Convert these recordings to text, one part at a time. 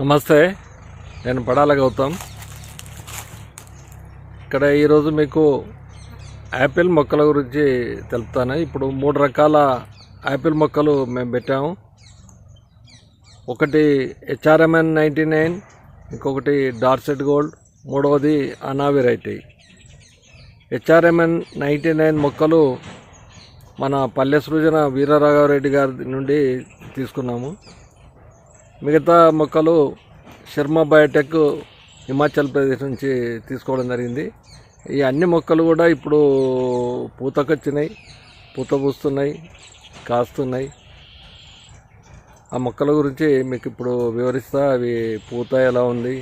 నమస్తే. నేను పడాల గౌతమ్. ఇక్కడ ఈరోజు మీకు యాపిల్ మొక్కల గురించి తెలుపుతాను. ఇప్పుడు మూడు రకాల యాపిల్ మొక్కలు మేము పెట్టాము. ఒకటి హెచ్ఆర్ఎంఎన్ నైంటీ నైన్ ఇంకొకటి డార్సెట్ గోల్డ్ మూడవది అనా వెరైటీ. హెచ్ఆర్ఎంఎన్ నైంటీ నైన్ మొక్కలు మన పల్లె సృజన వీరరాఘవరెడ్డి గారి నుండి తీసుకున్నాము. మిగతా మొక్కలు శర్మ బయోటెక్ హిమాచల్ ప్రదేశ్ నుంచి తీసుకోవడం జరిగింది. ఈ అన్ని మొక్కలు కూడా ఇప్పుడు పూతకొచ్చినాయి పూత పూస్తున్నాయి కాస్తున్నాయి. ఆ మొక్కల గురించి మీకు ఇప్పుడు వివరిస్తా. అవి పూత ఎలా ఉంది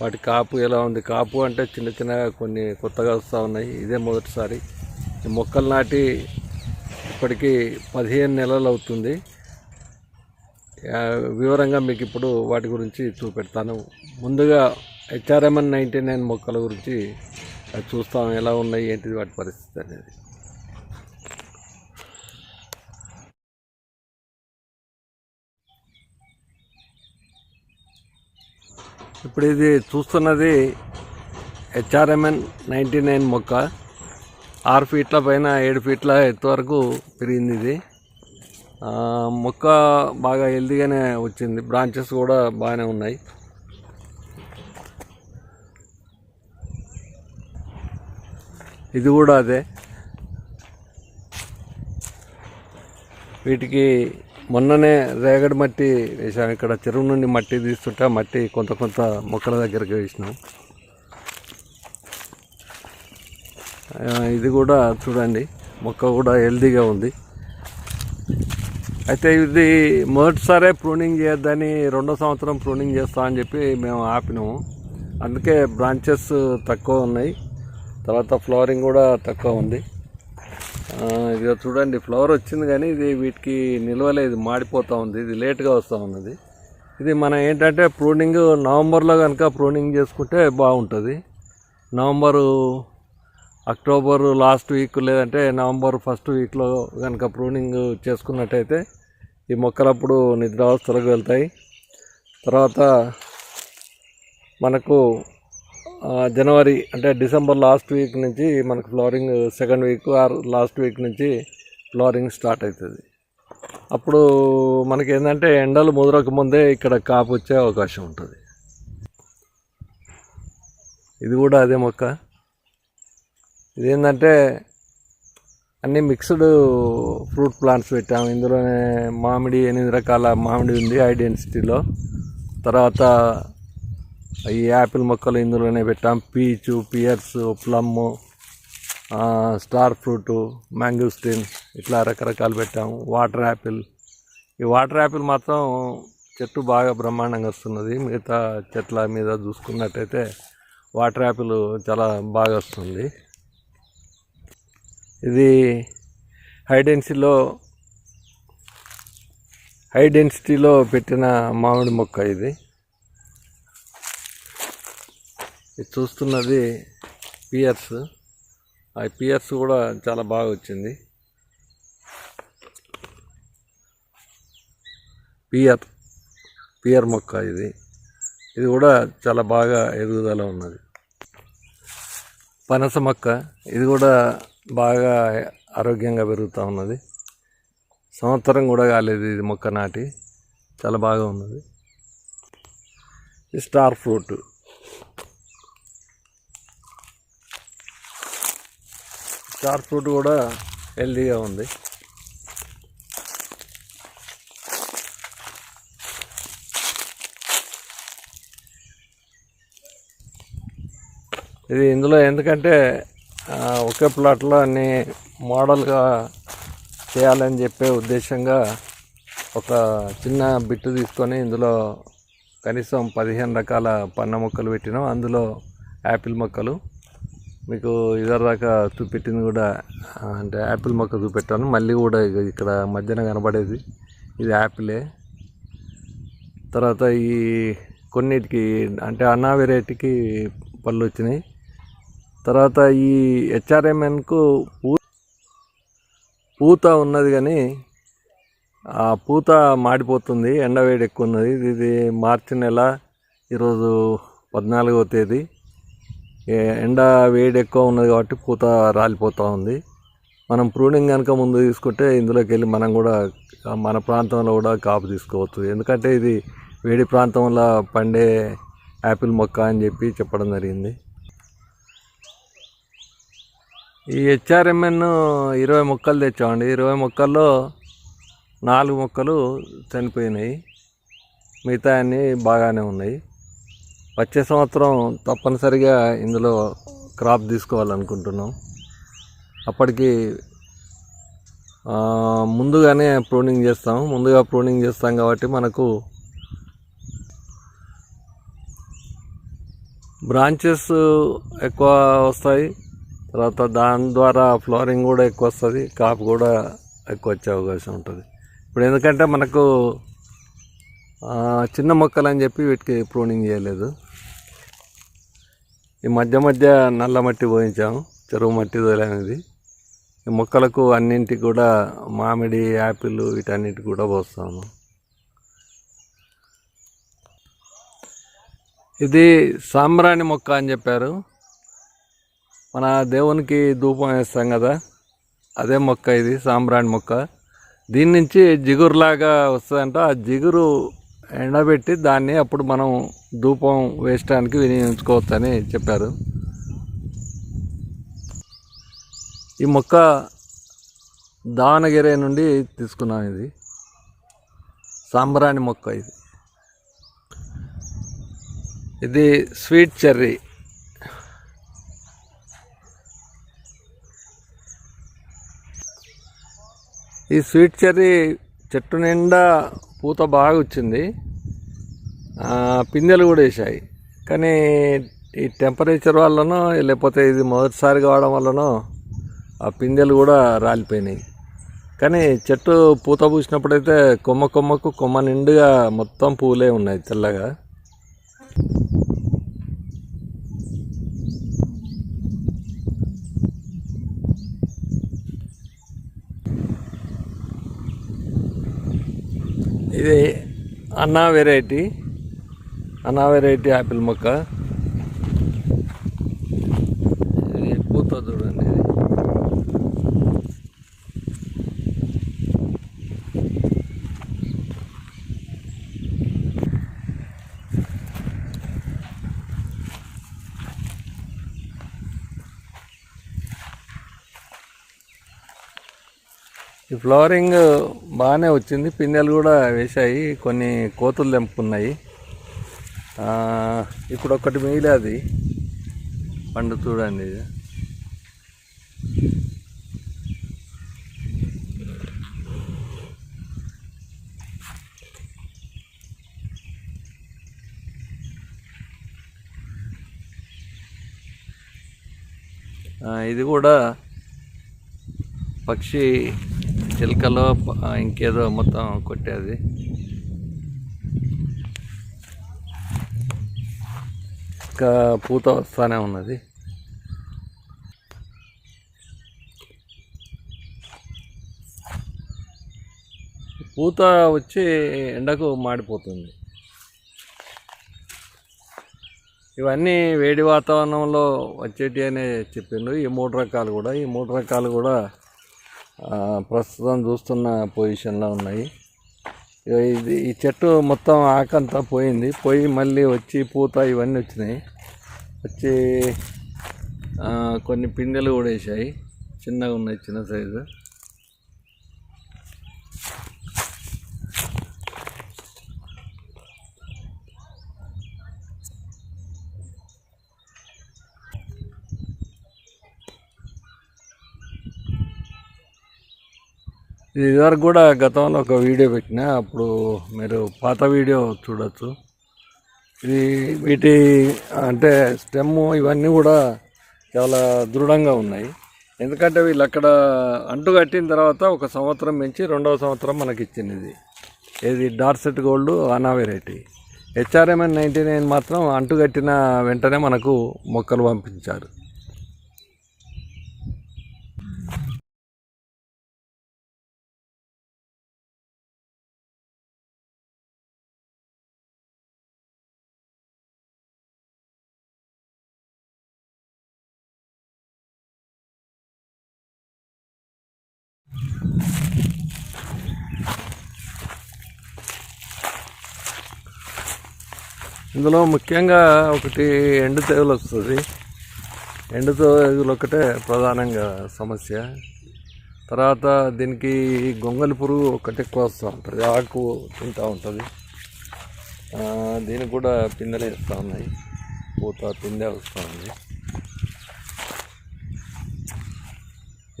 వాటి కాపు ఎలా ఉంది. కాపు అంటే చిన్న చిన్నగా కొన్ని కొత్తగా వస్తూ ఉన్నాయి. ఇదే మొదటిసారి. ఈ మొక్కలు నాటి ఇప్పటికీ పదిహేను నెలలు అవుతుంది. వివరంగా మీకు ఇప్పుడు వాటి గురించి చూపెడతాను. ముందుగా హెచ్ఆర్ఎంఎన్ నైంటీ నైన్ మొక్కల గురించి అది చూస్తాం ఎలా ఉన్నాయి ఏంటిది వాటి పరిస్థితి అనేది. ఇప్పుడు ఇది చూస్తున్నది హెచ్ఆర్ఎంఎన్ నైంటీ నైన్ మొక్క. ఆరు ఫీట్ల పైన ఏడు ఫీట్ల ఎత్తు వరకు పెరిగింది ఇది. మొక్క బాగా హెల్దీగానే వచ్చింది. బ్రాంచెస్ కూడా బాగానే ఉన్నాయి. ఇది కూడా అదే. వీటికి మొన్ననే రేగడి మట్టి వేసాం ఇక్కడ చెరువు నుండి మట్టి తీస్తుంటే మట్టి కొంత కొంత మొక్కల దగ్గరికి వేసినాం. ఇది కూడా చూడండి. మొక్క కూడా హెల్దీగా ఉంది. అయితే ఇది మొదటిసారే ప్రూనింగ్ చేయొద్దని రెండో సంవత్సరం ప్రూనింగ్ చేస్తా అని చెప్పి మేము ఆపినాము. అందుకే బ్రాంచెస్ తక్కువ ఉన్నాయి. తర్వాత ఫ్లవరింగ్ కూడా తక్కువ ఉంది. ఆ, ఇదిగో చూడండి ఫ్లవర్ వచ్చింది కానీ ఇది వీటికి నిల్వలేదు మాడిపోతూ ఉంది. ఇది లేట్గా వస్తూ ఉన్నది. ఇది మనం ఏంటంటే ప్రూనింగ్ నవంబర్లో కనుక ప్రూనింగ్ చేసుకుంటే బాగుంటుంది. నవంబరు అక్టోబర్ లాస్ట్ వీక్ లేదంటే నవంబర్ ఫస్ట్ వీక్లో కనుక ప్రూనింగ్ చేసుకున్నట్టయితే ఈ మొక్కలప్పుడు నిద్రావస్థలకు వెళ్తాయి. తర్వాత మనకు జనవరి అంటే డిసెంబర్ లాస్ట్ వీక్ నుంచి మనకు flowering second week or last week నుంచి ఫ్లవరింగ్ స్టార్ట్ అవుతుంది. అప్పుడు మనకి ఏంటంటే ఎండలు ముదరక ముందే ఇక్కడ కాపు వచ్చే అవకాశం ఉంటుంది. ఇది కూడా అదే మొక్క. ఇదేంటంటే అన్ని మిక్స్డ్ ఫ్రూట్ ప్లాంట్స్ పెట్టాము ఇందులోనే మామిడి ఎనిమిది రకాల మామిడి ఉంది ఐడెన్సిటీలో తర్వాత ఈ యాపిల్ మొక్కలు ఇందులోనే పెట్టాం. Peach pears plum star fruit mangosteen ఇట్లా రకరకాలు పెట్టాము వాటర్ యాపిల్. ఈ వాటర్ యాపిల్ మాత్రం చెట్టు బాగా బ్రహ్మాండంగా వస్తున్నది. మిగతా చెట్ల మీద చూసుకున్నట్టయితే వాటర్ యాపిల్ చాలా బాగా వస్తుంది. ఇది హై డెన్సిటీలో హై డెన్సిటీలో పెట్టిన మామిడి మొక్క ఇది. ఇది చూస్తున్నది పియర్స్ ఆ పియర్స్ కూడా చాలా బాగా వచ్చింది. పియర్ పియర్ మొక్క ఇది. ఇది కూడా చాలా బాగా ఎదుగుదల ఉన్నది. పనస మొక్క ఇది కూడా బాగా ఆరోగ్యంగా పెరుగుతూ ఉన్నది. సంవత్సరం కూడా కాలేదు ఇది మొక్క నాటి. చాలా బాగా ఉన్నది. Star fruit. స్టార్ ఫ్రూట్ కూడా హెల్దీగా ఉంది. ఇది ఇందులో ఎందుకంటే ఒకే ప్లాట్లో అన్ని మోడల్గా చేయాలని చెప్పే ఉద్దేశంగా ఒక చిన్న బిట్టు తీసుకొని ఇందులో కనీసం పదిహేను రకాల పన్న మొక్కలు పెట్టినాం. అందులో యాపిల్ మొక్కలు. మీకు ఇదివరదాకా చూపెట్టింది కూడా అంటే యాపిల్ మొక్క చూపెట్టాను. మళ్ళీ కూడా ఇక్కడ మధ్యన కనబడేది. ఇది యాపిలే. తర్వాత ఈ కొన్నిటికి అంటే అన్నా వెరైటీకి పళ్ళు వచ్చినాయి. తర్వాత ఈ హెచ్ఆర్ఎంఎన్కు పూ పూత ఉన్నది కానీ ఆ పూత మాడిపోతుంది ఎండ వేడి ఎక్కువ ఉన్నది. ఇది- మార్చి నెల ఈరోజు పద్నాలుగవ తేదీ. ఎండ వేడి ఎక్కువ ఉన్నది కాబట్టి పూత రాలిపోతూ ఉంది. మనం ప్రూనింగ్ కనుక ముందు తీసుకుంటే ఇందులోకి వెళ్ళి మనం కూడా మన ప్రాంతంలో కూడా కాపు తీసుకోవచ్చు. ఎందుకంటే ఇది వేడి ప్రాంతంలో పండే యాపిల్ మొక్క అని చెప్పి చెప్పడం జరిగింది. ఈ హెచ్ఆర్ఎంఎన్ ఇరవై మొక్కలు తెచ్చామండి. ఇరవై మొక్కల్లో నాలుగు మొక్కలు చనిపోయినాయి. మిగతా అన్నీ బాగానే ఉన్నాయి. వచ్చే సంవత్సరం తప్పనిసరిగా ఇందులో క్రాప్ తీసుకోవాలనుకుంటున్నాం. అప్పటికి ముందుగానే ప్రూనింగ్ చేస్తాం. ముందుగా ప్రూనింగ్ చేస్తాం కాబట్టి మనకు బ్రాంచెస్ ఎక్కువ వస్తాయి. తర్వాత దాని ద్వారా ఫ్లోరింగ్ కూడా ఎక్కువ వస్తుంది కాపు కూడా ఎక్కువ వచ్చే అవకాశం ఉంటుంది. ఇప్పుడు ఎందుకంటే మనకు చిన్న మొక్కలు అని చెప్పి వీటికి ప్రూనింగ్ చేయలేదు. ఈ మధ్య మధ్య నల్ల మట్టి పోయించాము చెరువు మట్టి అనేది ఈ మొక్కలకు అన్నింటికి కూడా మామిడి యాపిల్ వీటన్నింటికి కూడా పోస్తాము. ఇది సాంబ్రాణి మొక్క అని చెప్పారు. మన దేవునికి ధూపం వేస్తాం కదా అదే మొక్క ఇది సాంబ్రాణి మొక్క. దీని నుంచి జిగురులాగా వస్తుందంట. ఆ జిగురు ఎండబెట్టి దాన్ని అప్పుడు మనం ధూపం వేయడానికి వినియోగించుకోవచ్చని చెప్పారు. ఈ మొక్క దావణగిరి నుండి తీసుకున్నాం ఇది. సాంబ్రాణి మొక్క ఇది. ఇది స్వీట్ చెర్రీ. ఈ స్వీట్ చెర్రీ చెట్టు నిండా పూత బాగా వచ్చింది. పిందెలు కూడా వేసాయి కానీ ఈ టెంపరేచర్ వల్లనో లేకపోతే ఇది మొదటిసారి కావడం వల్లనో ఆ పిందెలు కూడా రాలిపోయినాయి. కానీ చెట్టు పూత పూసినప్పుడైతే కొమ్మ కొమ్మకు కొమ్మ నిండుగా మొత్తం పూలే ఉన్నాయి తెల్లగా ఇది అన్నా వెరైటీ. అన్నా వెరైటీ యాపిల్ మొక్క. ఇది పూత చూడండి. ఇది ఫ్లవరింగ్ బాగానే వచ్చింది. పిందెలు కూడా వేశాయి. కొన్ని కోతులు తెంపుకున్నాయి. ఇప్పుడు ఒక్కటి మిగిలేది. పండు చూడండి ఇది కూడా పక్షి చిలకలో ఇంకేదో మొత్తం కొట్టేది. ఇంకా పూత వస్తానే ఉన్నది. పూత వచ్చి ఎండకు మాడిపోతుంది. ఇవన్నీ వేడి వాతావరణంలో వచ్చేటి అనే చెప్పిండు ఈ మూడు రకాలు కూడా ఈ మూడు రకాలు కూడా ప్రస్తుతం చూస్తున్న పొజిషన్లో ఉన్నాయి. ఇది ఈ చెట్టు మొత్తం ఆకంతా పోయింది. పోయి మళ్ళీ వచ్చి పూత ఇవన్నీ వచ్చినాయి. వచ్చి కొన్ని పిందెలు కూడా వేసాయి చిన్నగా ఉన్నాయి చిన్న సైజు ఇదివరకు కూడా గతంలో ఒక వీడియో పెట్టిన అప్పుడు మీరు పాత వీడియో చూడొచ్చు. ఇది వీటి అంటే స్టెమ్ ఇవన్నీ కూడా చాలా దృఢంగా ఉన్నాయి. ఎందుకంటే వీళ్ళు అక్కడ అంటు కట్టిన తర్వాత ఒక సంవత్సరం పెంచి రెండవ సంవత్సరం మనకి ఇచ్చింది ఇది. ఇది డార్సెట్ గోల్డ్ అనా వెరైటీ. హెచ్ఆర్ఎంఎన్ నైంటీ నైన్ మాత్రం అంటు కట్టిన వెంటనే మనకు మొక్కలు పంపించారు. ఇందులో ముఖ్యంగా ఒకటి ఎండు తెగులు వస్తుంది. ఎండు తెగులు ఒకటే ప్రధానంగా సమస్య. తర్వాత దీనికి గొంగలి పురుగు ఒకటి ఎక్కువ ఉంటుంది. ఆకు తింటూ ఉంటుంది. దీనికి కూడా పిందెలు వేస్తూ ఉన్నాయి. పూత పిందె వస్తూ ఉంది.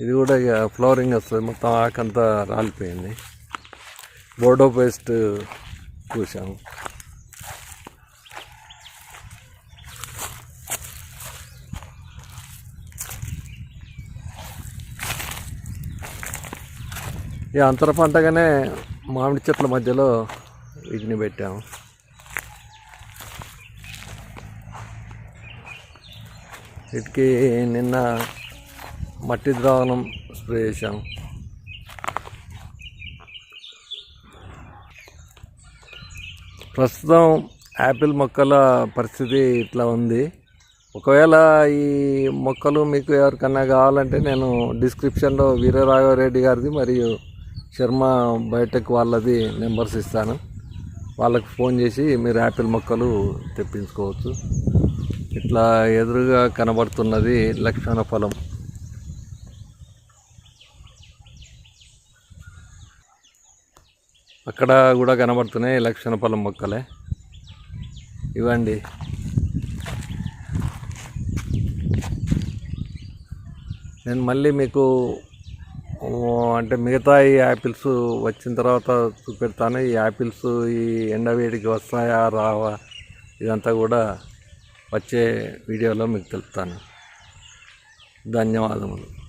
ఇది కూడా ఇక ఫ్లవరింగ్ వస్తుంది. మొత్తం ఆకంతా రాలిపోయింది. బోర్డో పేస్ట్ చూసాము ఈ అంతర పంటగానే మామిడి చెట్ల మధ్యలో వీటిని పెట్టాము. వీటికి నిన్న మట్టి ద్రావణం స్ప్రే చేశాం ప్రస్తుతం యాపిల్ మొక్కల పరిస్థితి ఇట్లా ఉంది. ఒకవేళ ఈ మొక్కలు మీకు ఎవరికన్నా కావాలంటే నేను డిస్క్రిప్షన్లో వీరరాఘవరెడ్డి గారిది మరియు శర్మ బయోటెక్ వాళ్ళది నెంబర్స్ ఇస్తాను. వాళ్ళకి ఫోన్ చేసి మీరు యాపిల్ మొక్కలు తెప్పించుకోవచ్చు. ఇట్లా ఎదురుగా కనబడుతున్నది లక్షణ ఫలం. అక్కడ కూడా కనబడుతున్నాయి లక్షణ ఫలం మొక్కలే. ఇవ్వండి. నేను మళ్ళీ మీకు అంటే మిగతా ఈ యాపిల్స్ వచ్చిన తర్వాత చూపెడతాను. ఈ యాపిల్స్ ఈ ఎండవేడికి వస్తాయా రావా ఇదంతా కూడా వచ్చే వీడియోలో మీకు తెలుపుతాను. ధన్యవాదములు.